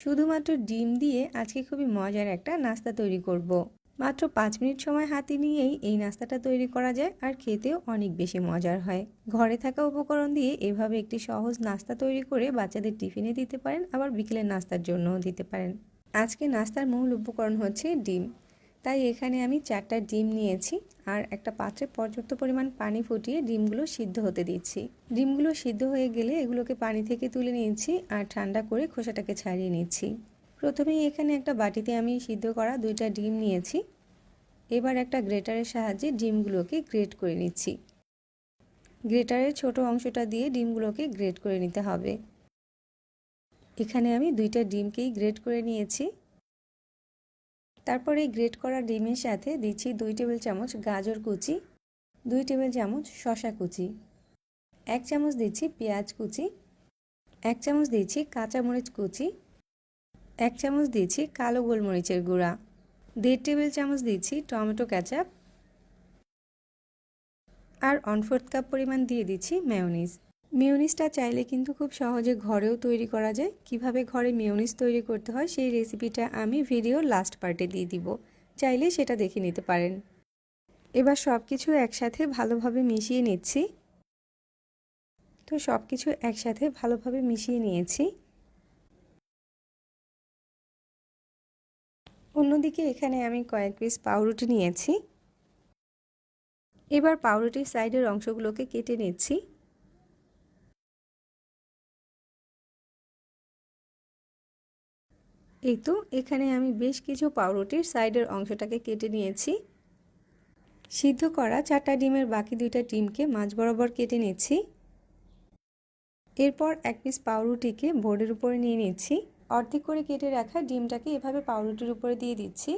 শুধুমাত্র ডিম দিয়ে আজকে খুবই মজার একটা নাস্তা তৈরি করব। মাত্র পাঁচ মিনিট সময় হাতে নিয়েই এই নাস্তাটা তৈরি করা যায় আর খেতেও অনেক বেশি মজার হয়। ঘরে থাকা উপকরণ দিয়ে এভাবে একটি সহজ নাস্তা তৈরি করে বাচ্চাদের টিফিনে দিতে পারেন, আবার বিকেলের নাস্তার জন্যও দিতে পারেন। আজকে নাস্তার মূল উপকরণ হচ্ছে ডিম। তাই এখানে আমি চারটা ডিম নিয়েছি আর একটা পাত্রে পর্যাপ্ত পরিমাণ পানি ফুটিয়ে ডিমগুলো সিদ্ধ হতে দিচ্ছি। ডিমগুলো সিদ্ধ হয়ে গেলে এগুলোকে পানি থেকে তুলে নিয়েছি আর ঠান্ডা করে খোসাটাকে ছাড়িয়ে নিচ্ছি। প্রথমেই এখানে একটা বাটিতে আমি সিদ্ধ করা দুইটা ডিম নিয়েছি। এবার একটা গ্রেটারের সাহায্যে ডিমগুলোকে গ্রেট করে নিচ্ছি। গ্রেটারের ছোট অংশটা দিয়ে ডিমগুলোকে গ্রেট করে নিতে হবে। এখানে আমি দুইটা ডিমকেই গ্রেট করে নিয়েছি। তারপর এই গ্রেট করা ডিমের সাথে দিচ্ছি দুই টেবিল চামচ গাজর কুচি, দুই টেবিল চামচ শশা কুচি, এক চামচ দিচ্ছি পেঁয়াজ কুচি, এক চামচ দিচ্ছি কাঁচামরিচ কুচি, এক চামচ দিচ্ছি কালো গোলমরিচের গুঁড়া, দেড় টেবিল চামচ দিচ্ছি টমেটো ক্যাচাপ আর অনফোর্থ কাপ পরিমাণ দিয়ে দিচ্ছি মেয়নিজ মেয়নিজটা চাইলে কিন্তু খুব সহজে ঘরেও তৈরি করা যায়। কীভাবে ঘরে মেয়নিজ তৈরি করতে হয় সেই রেসিপিটা আমি ভিডিও লাস্ট পার্টে দিয়ে দিব। চাইলে সেটা দেখে নিতে পারেন। এবার সব কিছু একসাথে ভালোভাবে মিশিয়ে নিচ্ছি। তো সব কিছু একসাথে ভালোভাবে মিশিয়ে নিয়েছি। অন্যদিকে এখানে আমি কয়েক পিস পাউরুটি নিয়েছি। এবার পাউরুটির সাইডের অংশগুলোকে কেটে নিচ্ছি। এই তো, এখানে আমি বেশ কিছু পাউরুটির সাইডের অংশটাকে কেটে নিয়েছি। সিদ্ধ করা চারটা ডিমের বাকি দুইটা ডিমকে মাঝ বরাবর কেটে নিচ্ছি। এরপর এক পিস পাউরুটিকে বোর্ডের উপরে নিয়ে নিচ্ছি। অর্ধেক করে কেটে রাখা ডিমটাকে এভাবে পাউরুটির উপরে দিয়ে দিচ্ছি।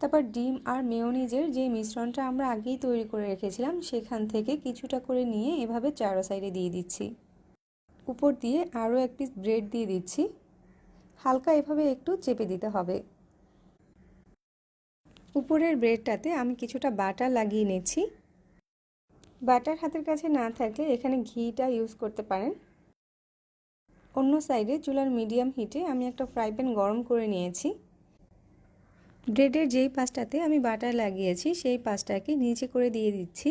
তারপর ডিম আর মেয়নিজের যে মিশ্রণটা আমরা আগেই তৈরি করে রেখেছিলাম, সেখান থেকে কিছুটা করে নিয়ে এভাবে চারো সাইডে দিয়ে দিচ্ছি। উপর দিয়ে আরও এক পিস ব্রেড দিয়ে দিচ্ছি। হালকা এভাবে একটু চেপে দিতে হবে। উপরের ব্রেডটাতে আমি কিছুটা বাটার লাগিয়ে নিচ্ছি। বাটার হাতের কাছে না থাকলে এখানে ঘিটা ইউজ করতে পারেন। অন্য সাইডে চুলার মিডিয়াম হিটে আমি একটা ফ্রাই প্যান গরম করে নিয়েছি। ব্রেডের যেই পাশটাতে আমি বাটার লাগিয়েছি, সেই পাশটাকে নিচে করে দিয়ে দিচ্ছি।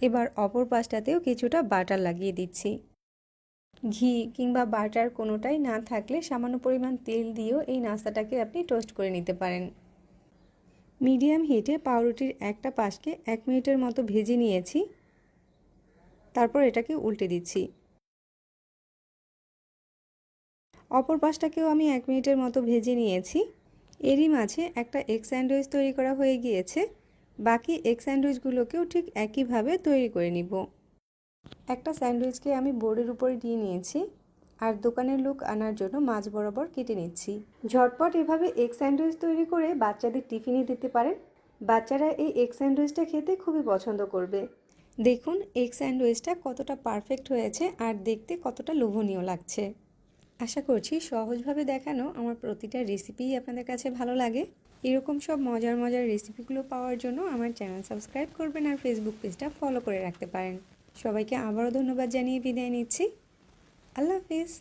এবার অপর পাশটাতেও কিছুটা বাটার লাগিয়ে দিচ্ছি। ঘি কিংবা বাটার কোনোটাই না থাকলে সামান্য পরিমাণ তেল দিয়েও এই নাস্তাটাকে আপনি টোস্ট করে নিতে পারেন। মিডিয়াম হিটে পাউরুটির একটা পাশকে এক মিনিটের মতো ভেজে নিয়েছি। তারপর এটাকে উল্টে দিচ্ছি। অপর পাশটাকেও আমি এক মিনিটের মতো ভেজে নিয়েছি। এরই মাঝে একটা এগ স্যান্ডউইচ তৈরি করা হয়ে গিয়েছে। বাকি এগ স্যান্ডউইচগুলোকেও ঠিক একইভাবে তৈরি করে নিব। একটা স্যান্ডউইচকে আমি বোর্ডের উপরে দিয়ে নিয়েছি আর দোকানের লোক আনার জন্য মাছ বরাবর কেটে নিচ্ছি। ঝটপট এভাবে এগ স্যান্ডউইচ তৈরি করে বাচ্চাদের টিফিনে দিতে পারেন। বাচ্চারা এই এগ স্যান্ডউইচটা খেতে খুবই পছন্দ করবে। দেখুন, এগ স্যান্ডউইচটা কতটা পারফেক্ট হয়েছে আর দেখতে কতটা লোভনীয় লাগছে। আশা করছি সহজভাবে দেখানো আমার প্রতিটা রেসিপিই আপনাদের কাছে ভালো লাগে। এরকম সব মজার মজার রেসিপিগুলো পাওয়ার জন্য আমার চ্যানেল সাবস্ক্রাইব করবেন আর ফেসবুক পেজটা ফলো করে রাখতে পারেন। সবাইকে আবারও ধন্যবাদ জানিয়ে বিদায় নিচ্ছি। আল্লাহ হাফিজ।